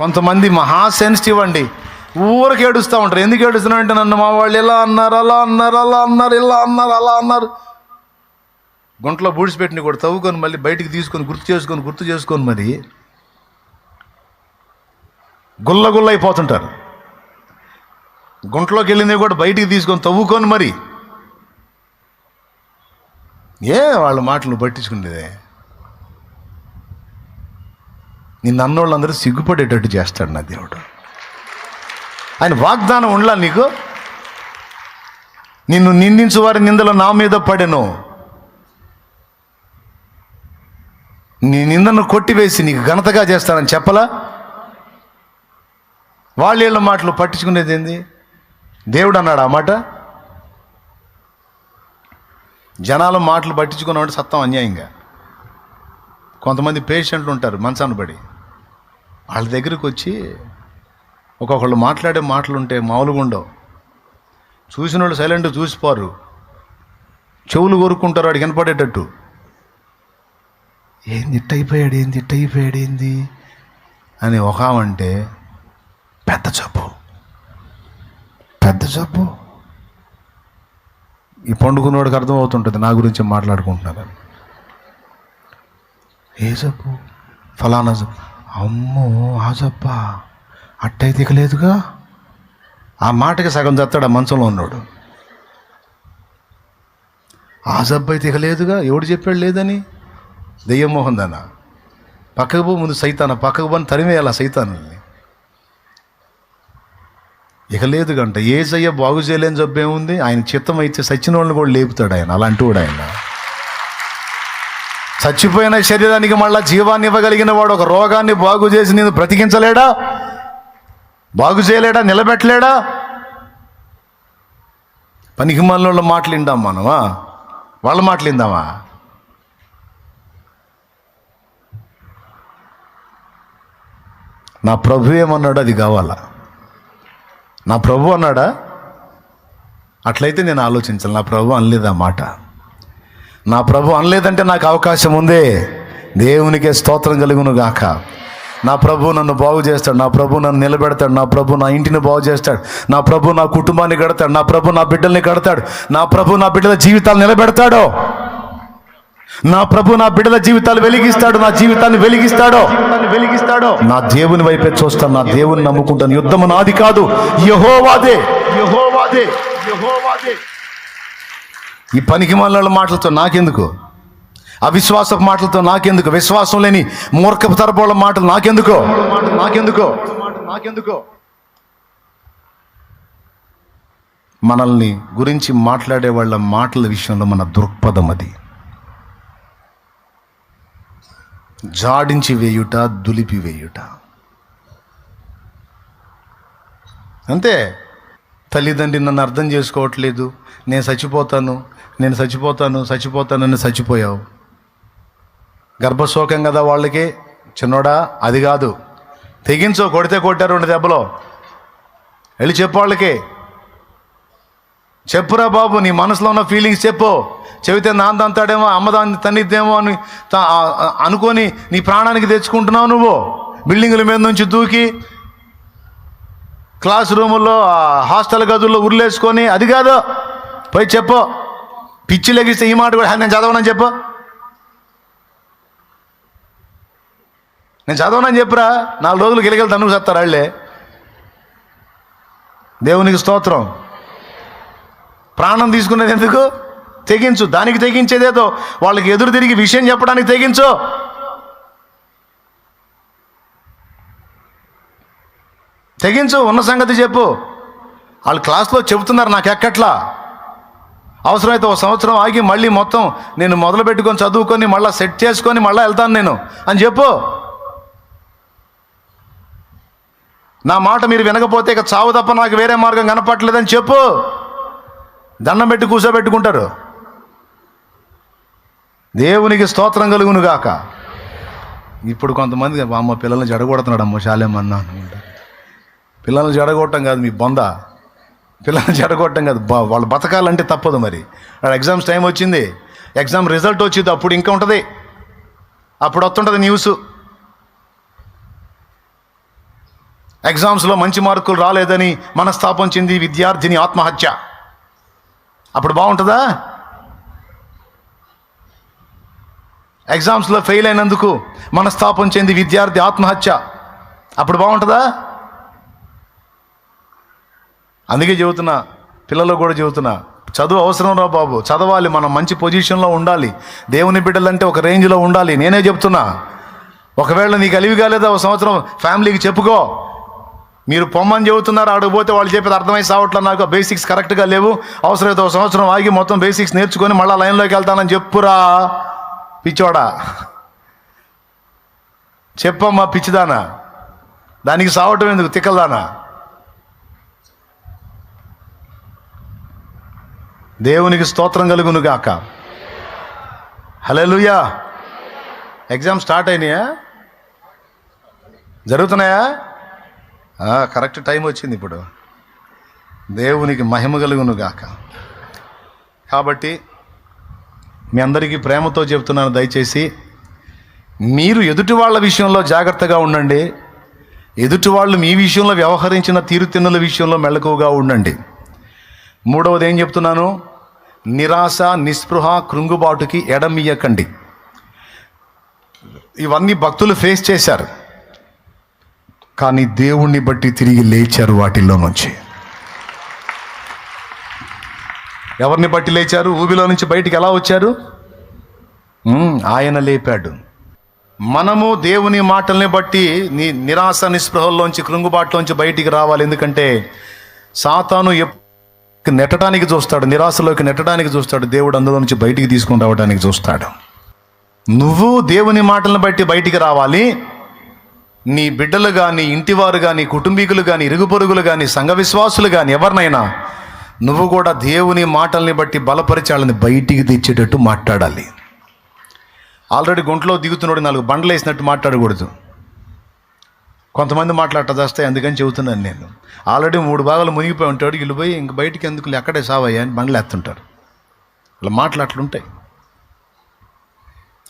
కొంతమంది మహా సెన్సిటివ్ అండి. ఊరికి ఏడుస్తూ ఉంటారు. ఎందుకు ఏడుస్తున్నా అంటే నన్ను మా వాళ్ళు ఇలా అన్నారు అలా అన్నారు అలా అన్నారు ఇలా అన్నారు అలా అన్నారు. గుంటలో బూడిసిపెట్టిన కూడా తవ్వుకొని మళ్ళీ బయటికి తీసుకొని గుర్తు చేసుకొని గుర్తు చేసుకొని మరి గుల్ల గుల్ల అయిపోతుంటారు గుంటలోకి వెళ్ళింది కూడా బయటికి తీసుకొని తవ్వుకొని మరి ఏ వాళ్ళ మాటలు పట్టించుకునేదే? నిన్ను అన్నోళ్ళందరూ సిగ్గుపడేటట్టు చేస్తాడు నా దేవుడు. ఆయన వాగ్దానం ఉండలా నీకు? నిన్ను నిందించు వారి నిందలు నా మీద పడెను. నీ నిందను కొట్టివేసి నీకు ఘనతగా చేస్తానని చెప్పలా? వాళ్ళ మాటలు పట్టించుకునేది ఏంది? దేవుడు అన్నాడు ఆ మాట? జనాల మాటలు పట్టించుకున్నామంటే సత్తం అన్యాయంగా. కొంతమంది పేషెంట్లు ఉంటారు మంచాన్ని పడి. వాళ్ళ దగ్గరికి వచ్చి ఒక్కొక్కళ్ళు మాట్లాడే మాటలు ఉంటే మామూలుగా ఉండవు. చూసిన వాళ్ళు సైలెంట్ చూసిపోరు. చెవులు కోరుకుంటారు వాడికి వినపడేటట్టు. ఏంది ఇట్ట అయిపోయాడు ఏంది ఇట్ట అయిపోయాడు ఏంది? అని ఒక అంటే పెద్ద జబ్బు. పెద్ద జబ్బు. ఈ పండుకున్నవాడికి అర్థమవుతుంటుంది నా గురించి మాట్లాడుకుంటున్నారని. ఏ జబ్బు? ఫలానా జబ్బు. అమ్మో ఆ జబ్బా అట్టయితే ఇక లేదుగా ఆ మాటకి సగం చస్తాడు ఆ మంచంలో ఉన్నాడు. ఆ జబ్బు ఇక లేదుగా ఎవడు చెప్పాడు లేదని? దెయ్యమోహన్ దాన. పక్కకు పో ముందు సైతాన పక్కకు పోని తరిమేయాలి ఆ సైతాన్ని ఇక లేదు గంట ఏ జయ్య బాగు చేయలేని జబ్బేముంది? ఆయన చిత్తం అయితే సచ్చిన వాళ్ళని కూడా లేపుతాడు ఆయన అలాంటి వాడు ఆయన. చచ్చిపోయిన శరీరానికి మళ్ళా జీవాన్ని ఇవ్వగలిగిన వాడు ఒక రోగాన్ని బాగు చేసి నేను బ్రతికించలేడా? బాగు చేయలేడా? నిలబెట్టలేడా? పనికి మనలో మాటలు విందాం మనమా? వాళ్ళ మాటలు విందామా? నా ప్రభు ఏమన్నాడు అది కావాలా? నా ప్రభు అన్నాడా? అట్లయితే నేను ఆలోచించాలి. నా ప్రభు అనలేదు ఆ మాట? నా ప్రభు అనలేదంటే నాకు అవకాశం ఉంది. దేవునికే స్తోత్రం కలుగును గాక. నా ప్రభు నన్ను బాగు చేస్తాడు. నా ప్రభు నన్ను నిలబెడతాడు. నా ప్రభు నా ఇంటిని బాగు చేస్తాడు. నా ప్రభు నా కుటుంబాన్ని కడతాడు. నా ప్రభు నా బిడ్డల్ని కడతాడు. నా ప్రభు నా బిడ్డల జీవితాలు నిలబెడతాడో. నా ప్రభు నా బిడ్డల జీవితాలు వెలిగిస్తాడు. నా జీవితాన్ని వెలిగిస్తాడో. వెలిగిస్తాడో నా దేవుని వైపే చూస్తాను. నా దేవుని నమ్ముకుంటాను. యుద్ధము నాది కాదు. యహోవాదే. యహోవాదే. యహోవాదే. ఈ పనికి మాల మాటలతో నాకెందుకు? అవిశ్వాసపు మాటలతో నాకెందుకు? విశ్వాసం లేని మూర్ఖపు తరపోళ్ళ మాటలు నాకెందుకో? నాకెందుకో? నాకెందుకో? మనల్ని గురించి మాట్లాడే వాళ్ళ మాటల విషయంలో మన దృక్పథం అది. జాడించి వేయుట దులిపి వేయుట. అంతే. తల్లిదండ్రి నన్ను అర్థం చేసుకోవట్లేదు. నేను చచ్చిపోతాను. నేను చచ్చిపోతాను. చచ్చిపోతానని చచ్చిపోయావు. గర్భశోకం కదా వాళ్ళకి? చిన్నోడా అది కాదు. తెగించో కొడితే కొట్టారు రెండు దెబ్బలో. వెళ్ళి చెప్పు వాళ్ళకి. చెప్పురా బాబు నీ మనసులో ఉన్న ఫీలింగ్స్ చెప్పు. చెబితే నాన్న అమ్మ అమ్మదాన్ని తన్నిద్దేమో అని అనుకొని నీ ప్రాణానికి తెచ్చుకుంటున్నావు నువ్వు. బిల్డింగుల మీద నుంచి దూకి క్లాస్ రూముల్లో హాస్టల్ గదుల్లో ఉర్లేసుకొని అది కాదు పోయి చెప్పు. పిచ్చి లెగిస్తే ఈ మాట కూడా నేను చదవనని చెప్పు. నేను చదవనని చెప్పురా నాలుగు రోజులు గిలగలు తనుకు చేస్తారు వాళ్ళే దేవునికి స్తోత్రం. ప్రాణం తీసుకునేది ఎందుకు? తెగించు. దానికి తెగించేదేదో. వాళ్ళకి ఎదురు తిరిగి విషయం చెప్పడానికి తెగించు. తెగించు ఉన్న సంగతి చెప్పు. వాళ్ళు క్లాస్లో చెబుతున్నారు నాకు ఎక్కట్లా? అవసరమైతే ఒక సంవత్సరం ఆగి మళ్ళీ మొత్తం నేను మొదలు పెట్టుకొని చదువుకొని మళ్ళీ సెట్ చేసుకొని మళ్ళీ వెళ్తాను నేను. అని చెప్పు. నా మాట మీరు వినకపోతే ఇక చావు తప్ప నాకు వేరే మార్గం కనపట్లేదని చెప్పు. దండం పెట్టి కూర్చోబెట్టుకుంటారు. దేవునికి స్తోత్రం కలుగును గాక ఇప్పుడు కొంతమంది అమ్మ పిల్లల్ని జడగొడుతున్నాడు అమ్మ శాలేమన్నా అనుకుంటారు పిల్లల్ని జడగొట్టం కాదు మీ బొంద. పిల్లల్ని జడగొట్టం కాదు. వాళ్ళు బతకాలంటే తప్పదు మరి. వాడు ఎగ్జామ్స్ టైం వచ్చింది. ఎగ్జామ్ రిజల్ట్ వచ్చింది అప్పుడు ఇంకా ఉంటుంది. అప్పుడు వస్తుంటుంది న్యూస్. ఎగ్జామ్స్లో మంచి మార్కులు రాలేదని మనస్తాపం చెంది విద్యార్థిని ఆత్మహత్య. అప్పుడు బాగుంటుందా? ఎగ్జామ్స్లో ఫెయిల్ అయినందుకు మనస్తాపం చెంది విద్యార్థి ఆత్మహత్య. అప్పుడు బాగుంటుందా? అందుకే చెబుతున్నా పిల్లలకు కూడా చెబుతున్నా చదువు అవసరం రా బాబు చదవాలి మనం మంచి పొజిషన్లో ఉండాలి దేవుని బిడ్డలంటే ఒక రేంజ్లో ఉండాలి నేనే చెప్తున్నా. ఒకవేళ నీకు అలివి కాలేదా ఒక సంవత్సరం ఫ్యామిలీకి చెప్పుకో. మీరు పొమ్మని చెబుతున్నారు ఆడికి పోతే వాళ్ళు చెప్పేది అర్థమై సావట్లా నాకు బేసిక్స్ కరెక్ట్గా లేవు. అవసరమైతే ఒక సంవత్సరం ఆగి మొత్తం బేసిక్స్ నేర్చుకొని మళ్ళీ లైన్లోకి వెళ్తానని చెప్పురా. పిచ్చోడా. చెప్పమ్మా పిచ్చిదానా. దానికి సావటం ఎందుకు? తిక్కలదానా? దేవునికి స్తోత్రం కలుగును గాక. హలోయా ఎగ్జామ్ స్టార్ట్ అయినాయా? జరుగుతున్నాయా? కరెక్ట్ టైం వచ్చింది ఇప్పుడు. దేవునికి మహిమ కలుగును గాక. కాబట్టి మీ అందరికీ ప్రేమతో చెబుతున్నాను దయచేసి మీరు ఎదుటి వాళ్ళ విషయంలో జాగ్రత్తగా ఉండండి. ఎదుటి వాళ్ళు మీ విషయంలో వ్యవహరించిన తీరుతెన్నుల విషయంలో మెళకువగా ఉండండి. మూడవది ఏం చెప్తున్నాను? నిరాశ నిస్పృహ కృంగుబాటుకి ఎడమియ్యకండి ఇవన్నీ భక్తులు ఫేస్ చేశారు. కానీ దేవుణ్ణి బట్టి తిరిగి లేచారు వాటిల్లో నుంచి. ఎవరిని బట్టి లేచారు? ఊబిలో నుంచి బయటికి ఎలా వచ్చారు? ఆయన లేపాడు. మనము దేవుని మాటల్ని బట్టి నీ నిరాశ నిస్పృహల్లోంచి కృంగుబాటులోంచి బయటికి రావాలి. ఎందుకంటే సాతాను ఎప్పుడు నెట్టడానికి చూస్తాడు నిరాశలోకి నెట్టడానికి చూస్తాడు దేవుడు అందులో నుంచి బయటికి తీసుకొని రావడానికి చూస్తాడు. నువ్వు దేవుని మాటలను బట్టి బయటికి రావాలి. నీ బిడ్డలు కానీ ఇంటివారు కానీ కుటుంబీకులు కానీ ఇరుగు పొరుగులు కానీ సంఘ విశ్వాసులు కానీ ఎవరినైనా నువ్వు కూడా దేవుని మాటల్ని బట్టి బలపరిచాలని బయటికి తెచ్చేటట్టు మాట్లాడాలి. ఆల్రెడీ గుంట్లో దిగుతున్నాడు నాలుగు బండలు వేసినట్టు మాట్లాడకూడదు. కొంతమంది మాట్లాడటదాస్తాయి అందుకని చెబుతున్నాను నేను. ఆల్రెడీ మూడు భాగాలు మునిగిపోయి ఉంటాడు వీళ్ళు పోయి ఇంక బయటికి ఎందుకు ఎక్కడే సావయ్యా అని బండ్లు ఎత్తుంటారు ఇలా మాటలు అట్లుంటాయి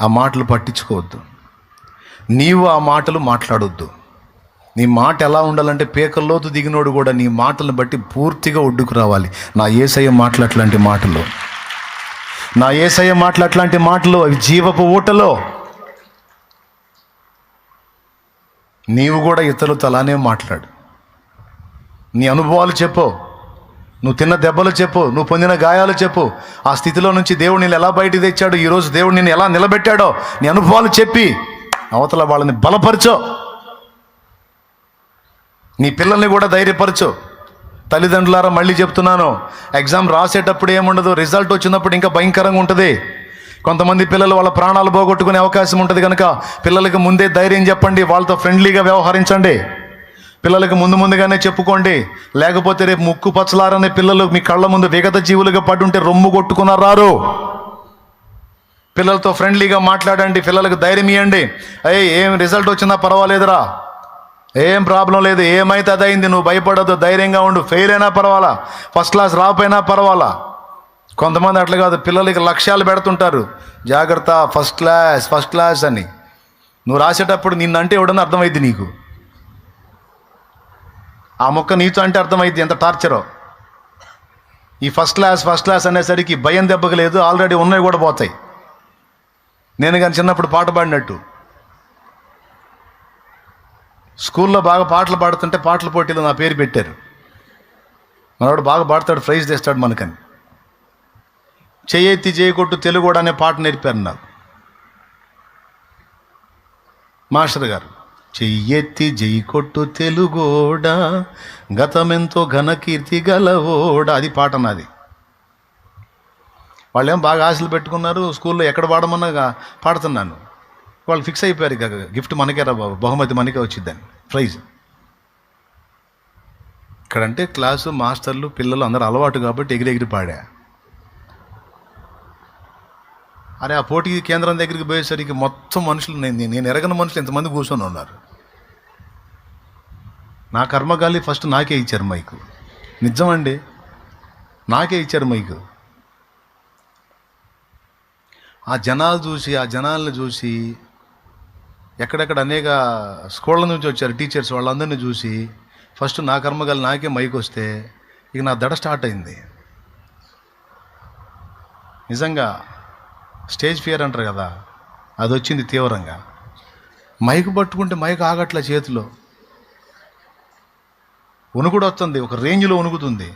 ఆ మాటలు పట్టించుకోవద్దు. నీవు ఆ మాటలు మాట్లాడొద్దు. నీ మాట ఎలా ఉండాలంటే పేకల్లోతు దిగినోడు కూడా నీ మాటలను బట్టి పూర్తిగా ఒడ్డుకు రావాలి. నా ఏసయ్య మాటలు అట్లాంటి మాటలు. నా ఏసయ్య మాటలు అట్లాంటి మాటలు అవి జీవపు ఊటలో. నీవు కూడా ఇతరులతో అలానే మాట్లాడు. నీ అనుభవాలు చెప్పు. నువ్వు తిన్న దెబ్బలు చెప్పు. నువ్వు పొందిన గాయాలు చెప్పు. ఆ స్థితిలో నుంచి దేవుడు నేను ఎలా బయటికి తెచ్చాడు ఈరోజు దేవుడు నేను ఎలా నిలబెట్టాడో నీ అనుభవాలు చెప్పి అవతల వాళ్ళని బలపరచో. నీ పిల్లల్ని కూడా ధైర్యపరచు. తల్లిదండ్రులారా మళ్ళీ చెప్తున్నాను. ఎగ్జామ్ రాసేటప్పుడు ఏముండదు రిజల్ట్ వచ్చినప్పుడు ఇంకా భయంకరంగా ఉంటుంది. కొంతమంది పిల్లలు వాళ్ళ ప్రాణాలు పోగొట్టుకునే అవకాశం ఉంటుంది కనుక పిల్లలకు ముందే ధైర్యం చెప్పండి వాళ్ళతో ఫ్రెండ్లీగా వ్యవహరించండి. పిల్లలకు ముందు ముందుగానే చెప్పుకోండి. లేకపోతే రేపు ముక్కు పచ్చలారనే పిల్లలు మీ కళ్ళ ముందు విగత జీవులుగా పడుంటే రొమ్ము కొట్టుకున్నారు పిల్లలతో ఫ్రెండ్లీగా మాట్లాడండి పిల్లలకు ధైర్యం ఇవ్వండి అయ్యే ఏం రిజల్ట్ వచ్చినా పర్వాలేదురా. ఏం ప్రాబ్లం లేదు ఏమైతే అదైంది నువ్వు భయపడద్దు ధైర్యంగా ఉండు. ఫెయిల్ అయినా పర్వాలా? ఫస్ట్ క్లాస్ రాకపోయినా పర్వాలా? కొంతమంది అట్లా కాదు పిల్లలకి లక్ష్యాలు పెడుతుంటారు. జాగ్రత్త ఫస్ట్ క్లాస్ ఫస్ట్ క్లాస్ అని. నువ్వు రాసేటప్పుడు నిన్నంటే ఎవడన్నా అర్థమైంది నీకు? ఆ మొక్క నీతో అంటే అర్థమైంది ఎంత టార్చరో. ఈ ఫస్ట్ క్లాస్ ఫస్ట్ క్లాస్ అనేసరికి భయం దెబ్బకు లేదు ఆల్రెడీ ఉన్నవి కూడా పోతాయి. నేను కానీ చిన్నప్పుడు పాట పాడినట్టు. స్కూల్లో బాగా పాటలు పాడుతుంటే పాటల పోటీలో నా పేరు పెట్టారు. మనవాడు బాగా పాడతాడు ప్రైజ్ తెస్తాడు మనకని. చేయెత్తి చేయకొట్టు తెలుగుడు అనే పాట నేర్పారు నాకు. మాస్టర్ గారు చెయ్యెత్తి జై కొట్టు తెలుగోడా గతమెంతో ఘనకీర్తి గలవోడ అది పాట నాది. వాళ్ళు ఏం బాగా ఆశలు పెట్టుకున్నారు స్కూల్లో ఎక్కడ పాడమన్నా పాడుతున్నాను. వాళ్ళు ఫిక్స్ అయిపోయారు ఇక గిఫ్ట్ మనకే రా బాబు బహుమతి మనకే వచ్చిద్దని ప్రైజ్. ఇక్కడంటే క్లాసు మాస్టర్లు పిల్లలు అందరూ అలవాటు కాబట్టి ఎగిరెగిరి పాడా. అరే ఆ పోటీ కేంద్రం దగ్గరికి పోయేసరికి మొత్తం మనుషులు నేను నేను ఎరగని మనుషులు ఎంతమంది కూర్చొని ఉన్నారు. నా కర్మగాలి ఫస్ట్ నాకే ఇచ్చారు మైకు. నిజమండి? నాకే ఇచ్చారు మైకు. ఆ జనాలు చూసి ఆ జనాలను చూసి ఎక్కడెక్కడ అనేక స్కూళ్ళ నుంచి వచ్చారు టీచర్స్ వాళ్ళందరినీ చూసి ఫస్ట్ నా కర్మగాలి నాకే మైక్ వస్తే ఇక నా దడ స్టార్ట్ అయింది. నిజంగా స్టేజ్ ఫియర్ అంటారు కదా అది వచ్చింది తీవ్రంగా. మైక్ పట్టుకుంటే మైక్ ఆగట్ల చేతిలో. వణుకుడు వస్తుంది ఒక రేంజ్లో వణుకుతుంది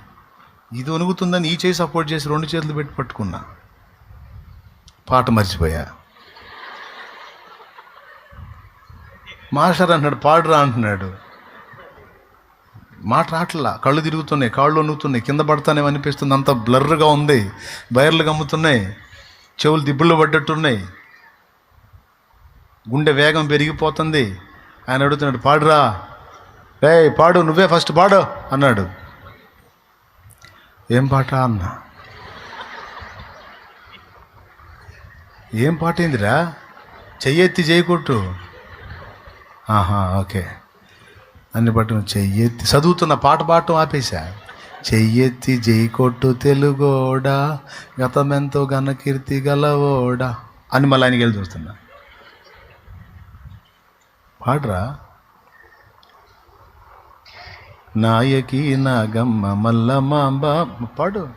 ఇది వణుకుతుందని ఈ చేయి సపోర్ట్ చేసి రెండు చేతులు పెట్టి పట్టుకున్నా. పాట మర్చిపోయా. మాస్టర్ అంటున్నాడు పాడురా అంటున్నాడు. మాట రాట్లా కళ్ళు తిరుగుతున్నాయి కాళ్ళు వణుకుతున్నాయి కింద పడతానే అనిపిస్తుంది అంత బ్లర్గా ఉంది బయర్లు గమ్ముతున్నాయి. చెవులు దిబ్బులు పడ్డట్టున్నాయి. గుండె వేగం పెరిగిపోతుంది. ఆయన అడుగుతున్నాడు పాడురా. రే పాడు నువ్వే ఫస్ట్ పాడు అన్నాడు. ఏం పాట? అన్నా. ఏం పాట ఏందిరా? చెయ్యెత్తి చేయకొట్టు ఆహా ఓకే. అన్ని పట్టు చెయ్యెత్తి చదువుతున్న పాట పాడటం ఆపేశా? చెయ్యెత్తి జై కొట్టు తెలుగోడా గతమెంతో ఘనకీర్తి గలవోడా అని మళ్ళీ ఆయనకి వెళ్ళి చూస్తున్నా. పాడరా? నాయకి నాగమ్మ మల్లమాంబ పాడు.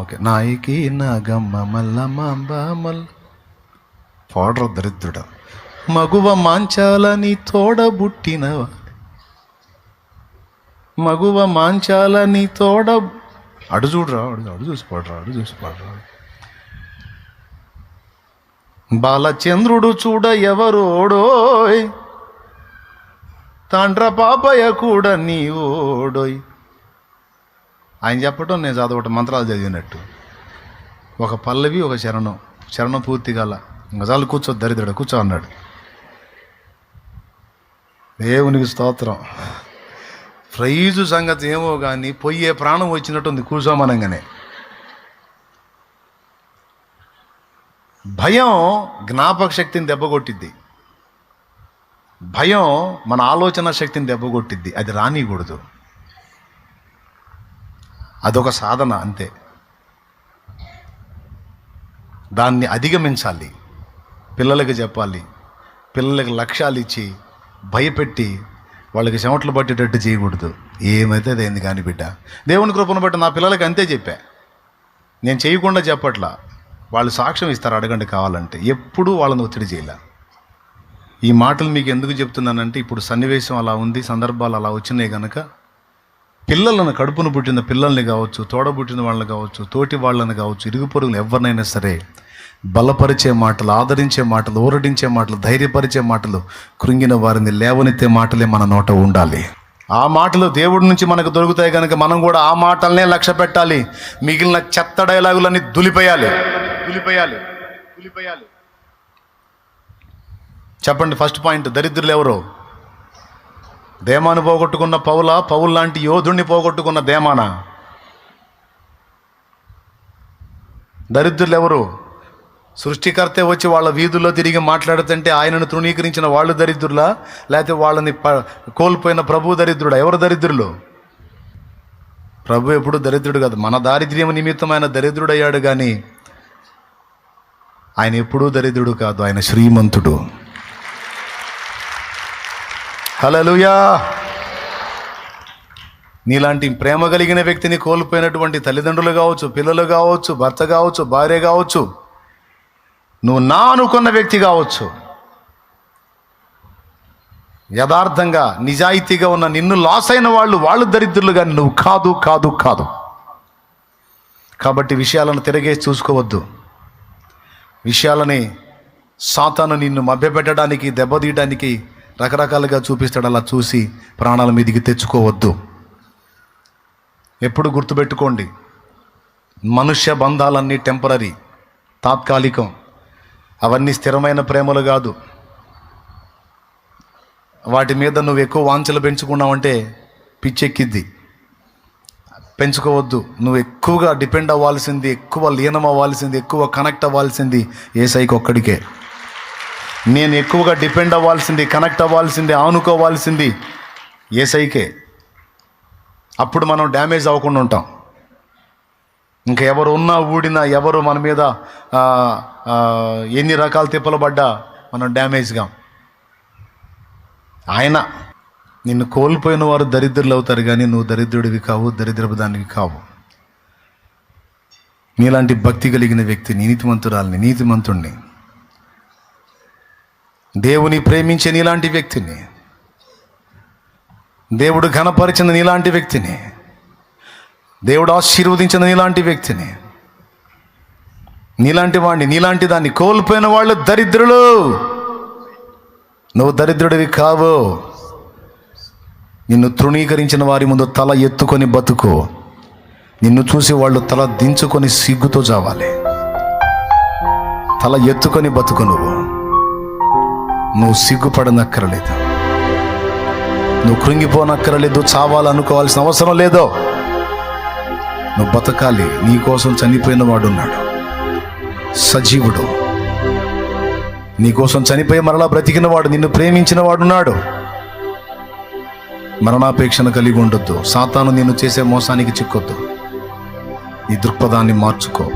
ఓకే. నాయకి నాగమ్మ మల్లమాంబ మల్ల పాడరు దరిద్రుడా. మగువ మాంచాలని తోడబుట్టినవా? మగువ మాంచాలని తోడ. అడు చూడరా అడు అడు చూసి అడు చూసి బాలచంద్రుడు చూడ ఎవరోడోయ్? తాండ్ర పాపయ్య కూడా నీ ఓడోయ్ ఆయన చెప్పటం నేను చదవటం మంత్రాలు చదివినట్టు. ఒక పల్లవి ఒక శరణం. శరణం పూర్తి గల ఇంకా చాలు కూర్చో దరిద్రుడు కూర్చో అన్నాడు. దేవునికి స్తోత్రం. ప్రైజు సంగతి ఏమో కానీ పొయ్యే ప్రాణం వచ్చినట్టుంది కూర్చోమనంగానే. భయం జ్ఞాపక శక్తిని దెబ్బకొట్టిద్ది భయం మన ఆలోచన శక్తిని దెబ్బకొట్టిద్ది అది రానికూడదు. అదొక సాధన అంతే. దాన్ని అధిగమించాలి. పిల్లలకు చెప్పాలి. పిల్లలకు లక్ష్యాలు ఇచ్చి భయపెట్టి వాళ్ళకి చెమటలు పట్టేటట్టు చేయకూడదు. ఏమైతే అదేంది కాని బిడ్డ. దేవుని కృపను బట్టి నా పిల్లలకి అంతే చెప్పా. నేను చేయకుండా చెప్పట్లా. వాళ్ళు సాక్ష్యం ఇస్తారు అడగండి కావాలంటే. ఎప్పుడూ వాళ్ళని ఒత్తిడి చేయలే. ఈ మాటలు మీకు ఎందుకు చెప్తున్నానంటే ఇప్పుడు సన్నివేశం అలా ఉంది సందర్భాలు అలా వచ్చినాయి కనుక పిల్లలను కడుపును పుట్టిన పిల్లల్ని కావచ్చు తోడబుట్టిన వాళ్ళని కావచ్చు తోటి వాళ్ళని కావచ్చు ఇరుగు పొరుగులు ఎవరినైనా సరే బలపరిచే మాటలు ఆదరించే మాటలు ఊరడించే మాటలు ధైర్యపరిచే మాటలు కృంగిన వారిని లేవనెత్తే మాటలే మన నోట ఉండాలి. ఆ మాటలు దేవుడి నుంచి మనకు దొరుకుతాయి కనుక మనం కూడా ఆ మాటలనే లక్ష్య పెట్టాలి. మిగిలిన చెత్త డైలాగులన్నీ దులిపేయాలి. దులిపేయాలి. దులిపేయాలి. చెప్పండి ఫస్ట్ పాయింట్. దరిద్రులు ఎవరు? దేమాను పోగొట్టుకున్న పౌల పౌల్ లాంటి యోధుణ్ణి పోగొట్టుకున్న దేమాన? దరిద్రులు ఎవరు? సృష్టికర్తే వచ్చి వాళ్ళ వీధుల్లో తిరిగి మాట్లాడుతుంటే ఆయనను తృణీకరించిన వాళ్ళు దరిద్రులా? లేకపోతే వాళ్ళని ప- కోల్పోయిన ప్రభు దరిద్రుడా? ఎవరు దరిద్రులు? ప్రభు ఎప్పుడు దరిద్రుడు కాదు. మన దారిద్ర్యం నిమిత్తం ఆయన దరిద్రుడయ్యాడు కానీ ఆయన ఎప్పుడూ దరిద్రుడు కాదు. ఆయన శ్రీమంతుడు. హలలుయా నీలాంటి ప్రేమ కలిగిన వ్యక్తిని కోల్పోయినటువంటి తల్లిదండ్రులు కావచ్చు పిల్లలు కావచ్చు భర్త కావచ్చు భార్య కావచ్చు నువ్వు నా అనుకున్న వ్యక్తి కావచ్చు. యథార్థంగా నిజాయితీగా ఉన్న నిన్ను లాస్ అయిన వాళ్ళు వాళ్ళు దరిద్రులు కానీ నువ్వు కాదు కాదు కాదు. కాబట్టి విషయాలను తిరగేసి చూసుకోవద్దు. విషయాలని సాతాను నిన్ను మభ్యపెట్టడానికి దెబ్బతీయడానికి రకరకాలుగా చూపిస్తాడు అలా చూసి ప్రాణాల మీదికి తెచ్చుకోవద్దు. ఎప్పుడు గుర్తుపెట్టుకోండి మనుష్య బంధాలన్నీ టెంపరీ తాత్కాలికం. అవన్నీ స్థిరమైన ప్రేమలు కాదు. వాటి మీద నువ్వు ఎక్కువ వాంఛలు పెంచుకున్నావంటే పిచ్చెక్కిద్ది. పెంచుకోవద్దు. నువ్వు ఎక్కువగా డిపెండ్ అవ్వాల్సింది ఎక్కువ లీనం అవ్వాల్సింది ఎక్కువ కనెక్ట్ అవ్వాల్సింది ఏసైకి ఒక్కడికే. నేను ఎక్కువగా డిపెండ్ అవ్వాల్సింది కనెక్ట్ అవ్వాల్సింది ఆనుకోవాల్సింది ఏసైకే. అప్పుడు మనం డ్యామేజ్ అవ్వకుండా ఉంటాం. ఇంకా ఎవరు ఉన్నా ఊడినా ఎవరు మన మీద ఎన్ని రకాల తిప్పలు పడ్డా మనం డ్యామేజ్గా. ఆయన నిన్ను కోల్పోయిన వారు దరిద్రులు అవుతారు కానీ నువ్వు దరిద్రుడివి కావు దరిద్రపు దానివి కావు. నీలాంటి భక్తి కలిగిన వ్యక్తిని నీతిమంతురాల్ని నీతిమంతుణ్ణి. దేవుని ప్రేమించే నీలాంటి వ్యక్తిని. దేవుడు ఘనపరిచిన నీలాంటి వ్యక్తిని. దేవుడు ఆశీర్వదించిన నీలాంటి వ్యక్తిని నీలాంటి వాడిని నీలాంటి దాన్ని కోల్పోయిన వాళ్ళు దరిద్రులు. నువ్వు దరిద్రుడివి కావు. నిన్ను తృణీకరించిన వారి ముందు తల ఎత్తుకొని బతుకు. నిన్ను చూసి వాళ్ళు తల దించుకొని సిగ్గుతో చావాలి తల ఎత్తుకొని బతుకు నువ్వు. నువ్వు సిగ్గుపడనక్కరలేదు. నువ్వు కృంగిపోనక్కరలేదు చావాలనుకోవాల్సిన అవసరం లేదో. నువ్వు బతకాలి. నీ కోసం చనిపోయిన వాడున్నాడు. సజీవుడు. నీ కోసం చనిపోయి మరలా బ్రతికిన వాడు నిన్ను ప్రేమించిన వాడున్నాడు. మరణాపేక్షను కలిగి ఉండొద్దు. సాతాను నిన్ను చేసే మోసానికి చిక్కొద్దు. నీ దృక్పథాన్ని మార్చుకో.